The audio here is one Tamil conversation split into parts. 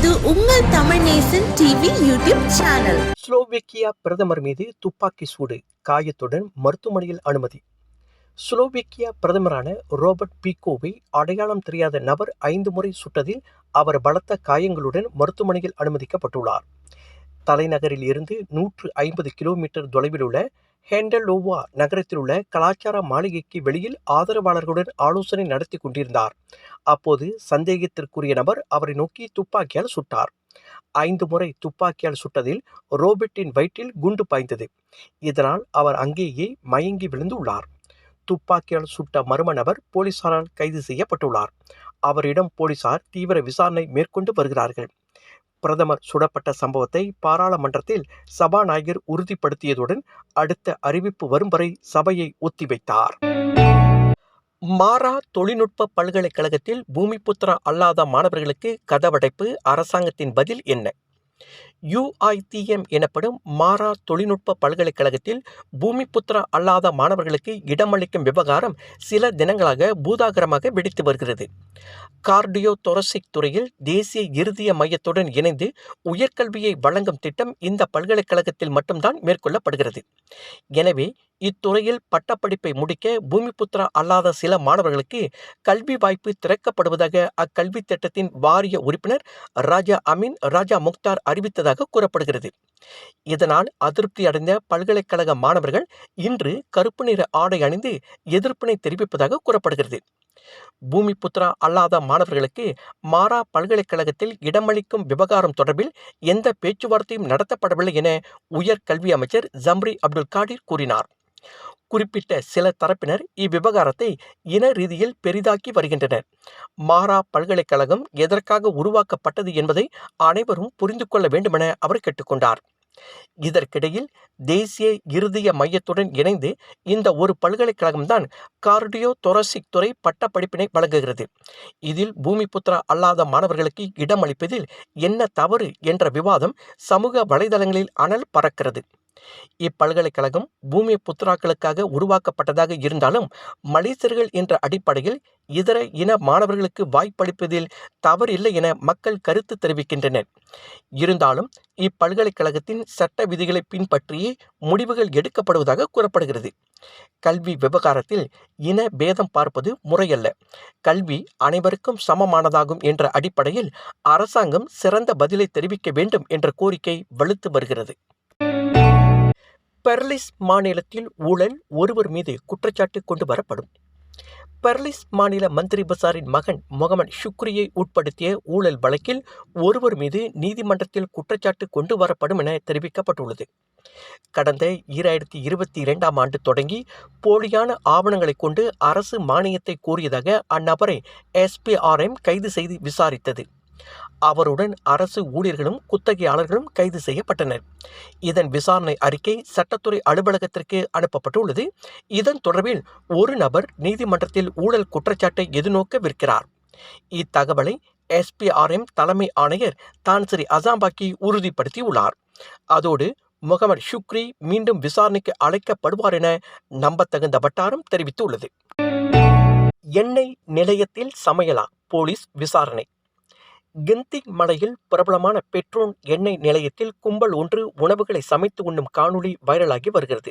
இது உங்கள் Tamil Nesan TV YouTube channel. Slovakia பிரதமர் மீது துப்பாக்கி சூடு காயத்துடன் மருத்துவமனையில் அனுமதி. ஸ்லோவேக்கியா பிரதமரான ரோபர்ட் பீகோவை அடையாளம் தெரியாத நபர் ஐந்து முறை சுட்டதில் அவர் பலத்த காயங்களுடன் மருத்துவமனையில் அனுமதிக்கப்பட்டுள்ளார். தலைநகரில் இருந்து நூற்று ஐம்பது கிலோமீட்டர் தொலைவில் உள்ள ஹேண்டலோவா நகரத்தில் உள்ள கலாச்சார மாளிகைக்கு வெளியில் ஆதரவாளர்களுடன் ஆலோசனை நடத்தி கொண்டிருந்தார். அப்போது சந்தேகத்திற்குரிய நபர் அவரை நோக்கி துப்பாக்கியால் சுட்டார். ஐந்து முறை துப்பாக்கியால் சுட்டதில் ரோபர்ட்டின் வயிற்றில் குண்டு பாய்ந்தது. இதனால் அவர் அங்கேயே மயங்கி விழுந்து உள்ளார். துப்பாக்கியால் சுட்ட மர்ம நபர் போலீசாரால் கைது செய்யப்பட்டுள்ளார். அவரிடம் போலீசார் தீவிர விசாரணை மேற்கொண்டு வருகிறார்கள். பிரதமர் சுடப்பட்ட சம்பவத்தை பாராளுமன்றத்தில் சபாநாயகர் உறுதிப்படுத்தியதுடன் அடுத்த அறிவிப்பு வரும் வரை சபையை ஒத்திவைத்தார். மாரா தொழில்நுட்ப பல்கலைக்கழகத்தில் பூமிபுத்திரா அல்லாத மாணவர்களுக்கு கதவடைப்பு அரசாங்கத்தின் பதில் என்ன? யுஐடிஎம் எனப்படும் மாரா தொழில்நுட்ப பல்கலைக்கழகத்தில் பூமிபுத்திரா அல்லாத மாணவர்களுக்கு இடமளிக்கும் விவகாரம் சில தினங்களாக பூதாகரமாக வெடித்து வருகிறது. கார்டியோ தொரசிக் துறையில் தேசிய இருதய மையத்துடன் இணைந்து உயர்கல்வியை வழங்கும் திட்டம் இந்த பல்கலைக்கழகத்தில் மட்டும்தான் மேற்கொள்ளப்படுகிறது. எனவே இத்துறையில் பட்டப்படிப்பை முடிக்க பூமிபுத்திரா அல்லாத சில மாணவர்களுக்கு கல்வி வாய்ப்பு திறக்கப்படுவதாக அக்கல்வி திட்டத்தின் வாரிய உறுப்பினர் ராஜா அமீன் ராஜா முக்தார் அறிவித்ததாக கூறப்படுகிறது. இதனால் அதிருப்தி அடைந்த பல்கலைக்கழக மாணவர்கள் இன்று கருப்பு நிற ஆடை அணிந்து எதிர்ப்பினை தெரிவிப்பதாக கூறப்படுகிறது. பூமிபுத்ரா அல்லாத மாணவர்களுக்கு மாரா பல்கலைக்கழகத்தில் இடமளிக்கும் விவகாரம் தொடர்பில் எந்த பேச்சுவார்த்தையும் நடத்தப்படவில்லை என உயர் கல்வி அமைச்சர் ஜம்ரி அப்துல் காடிர் கூறினார். குறிப்பிட்ட சில தரப்பினர் இவ்விவகாரத்தை இன ரீதியில் பெரிதாக்கி வருகின்றனர். மாரா பல்கலைக்கழகம் எதற்காக உருவாக்கப்பட்டது என்பதை அனைவரும் புரிந்து கொள்ள வேண்டுமென அவர் கேட்டுக்கொண்டார். இதற்கிடையில் தேசிய இருதய மையத்துடன் இணைந்து இந்த ஒரு பல்கலைக்கழகம்தான் கார்டியோ தொரசிக் துறை பட்டப்படிப்பினை வழங்குகிறது. இதில் பூமிபுத்திரா அல்லாத மாணவர்களுக்கு இடமளிப்பதில் என்ன தவறு என்ற விவாதம் சமூக வலைதளங்களில் அனல் பறக்கிறது. இப்பல்கலைக்கழகம் பூமி புத்திராக்களுக்காக உருவாக்கப்பட்டதாக இருந்தாலும் மலேசியர்கள் என்ற அடிப்படையில் இதர இன மாணவர்களுக்கு வாய்ப்பளிப்பதில் தவறில்லை என மக்கள் கருத்து தெரிவிக்கின்றனர். இருந்தாலும் இப்பல்கலைக்கழகத்தின் சட்ட விதிகளை பின்பற்றியே முடிவுகள் எடுக்கப்படுவதாக கூறப்படுகிறது. கல்வி விவகாரத்தில் இன பேதம் பார்ப்பது முறையல்ல. கல்வி அனைவருக்கும் சமமானதாகும் என்ற அடிப்படையில் அரசாங்கம் சிறந்த பதிலை தெரிவிக்க வேண்டும் என்ற கோரிக்கை வலுத்து வருகிறது. பெர்லிஸ் மாநிலத்தில் ஊழல் ஒருவர் மீது குற்றச்சாட்டு கொண்டு வரப்படும். பெர்லிஸ் மாநில மந்திரி பசாரின் மகன் முகமது ஷுக்ரியை உட்படுத்திய ஊழல் வழக்கில் ஒருவர் மீது நீதிமன்றத்தில் குற்றச்சாட்டு கொண்டு வரப்படும் என தெரிவிக்கப்பட்டுள்ளது. கடந்த ஈராயிரத்தி இருபத்தி இரண்டாம் ஆண்டு தொடங்கி போலியான ஆவணங்களை கொண்டு அரசு மானியத்தை கோரியதாக அந்நபரை எஸ்பிஆர்எம் கைது செய்து விசாரித்தது. அவருடன் அரசு ஊழியர்களும் குத்தகையாளர்களும் கைது செய்யப்பட்டனர். இதன் விசாரணை அறிக்கை சட்டத்துறை அலுவலகத்திற்கு அனுப்பப்பட்டுள்ளது. இதன் தொடர்பில் ஒரு நபர் நீதிமன்றத்தில் ஊழல் குற்றச்சாட்டை எதிர்நோக்கவிருக்கிறார் இத்தகவலை எஸ்பிஆர்எம் தலைமை ஆணையர் தான் ஸ்ரீ அசாம்பாக்கி உறுதிப்படுத்தியுள்ளார். அதோடு முகமது ஷுக்ரி மீண்டும் விசாரணைக்கு அழைக்கப்படுவார் என நம்பத்தகுந்த வட்டாரம் தெரிவித்துள்ளது. எண்ணெய் நிலையத்தில் சமையலா? போலீஸ் விசாரணை. கிந்திக் மலையில் பிரபலமான பெட்ரோன் எண்ணெய் நிலையத்தில் கும்பல் ஒன்று உணவுகளை சமைத்து உண்ணும் காணொளி வைரலாகி வருகிறது.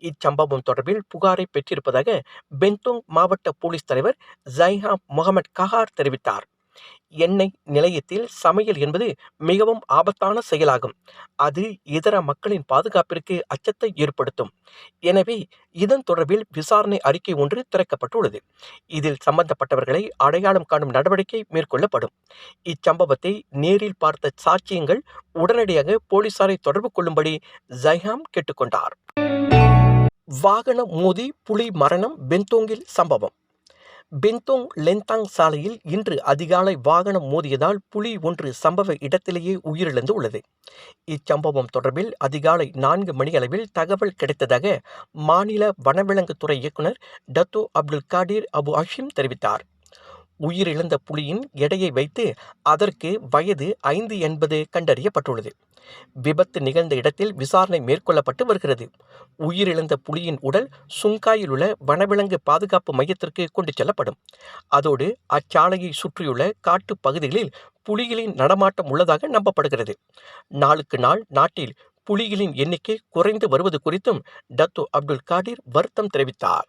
இச்சம்பவம் தொடர்பில் புகாரை பெற்றிருப்பதாக பென்தோங் மாவட்ட போலீஸ் தலைவர் ஜைஹா முகமது கஹார் தெரிவித்தார். எண்ணெய் நிலையத்தில் சமையல் என்பது மிகவும் ஆபத்தான செயலாகும். அது இதர மக்களின் பாதுகாப்பிற்கு அச்சத்தை ஏற்படுத்தும். எனவே இதன் தொடர்பில் விசாரணை அறிக்கை ஒன்று திறக்கப்பட்டுள்ளது. இதில் சம்பந்தப்பட்டவர்களை அடையாளம் காணும் நடவடிக்கை மேற்கொள்ளப்படும். இச்சம்பவத்தை நேரில் பார்த்த சாட்சியங்கள் உடனடியாக போலீசாரை தொடர்பு கொள்ளும்படி ஜைஹாம் கேட்டுக்கொண்டார். வாகனம் மோதி புலி மரணம் பென்தோங்கில் சம்பவம். பெந்தோங் லென்தாங் சாலையில் இன்று அதிகாலை வாகனம் மோதியதால் புலி ஒன்று சம்பவ இடத்திலேயே உயிரிழந்து உள்ளது இச்சம்பவம் தொடர்பில் அதிகாலை நான்கு மணியளவில் தகவல் கிடைத்ததாக மாநில வனவிலங்குத்துறை இயக்குனர் Dato Abdul Kadir Abu Hashim தெரிவித்தார். உயிரிழந்த புலியின் எடையை வைத்து அதற்கு வயது ஐந்து என்பது கண்டறியப்பட்டுள்ளது. விபத்து நிகழ்ந்த இடத்தில் விசாரணை மேற்கொள்ளப்பட்டு வருகிறது. உயிரிழந்த புலியின் உடல் சுங்காயில் உள்ள வனவிலங்கு பாதுகாப்பு மையத்திற்கு கொண்டு செல்லப்படும். அதோடு அச்சாலையை சுற்றியுள்ள காட்டு பகுதிகளில் புலிகளின் நடமாட்டம் உள்ளதாக நம்பப்படுகிறது. நாளுக்கு நாள் நாட்டில் புலிகளின் எண்ணிக்கை குறைந்து வருவது குறித்தும் டத்து அப்துல் காடிர் வருத்தம் தெரிவித்தார்.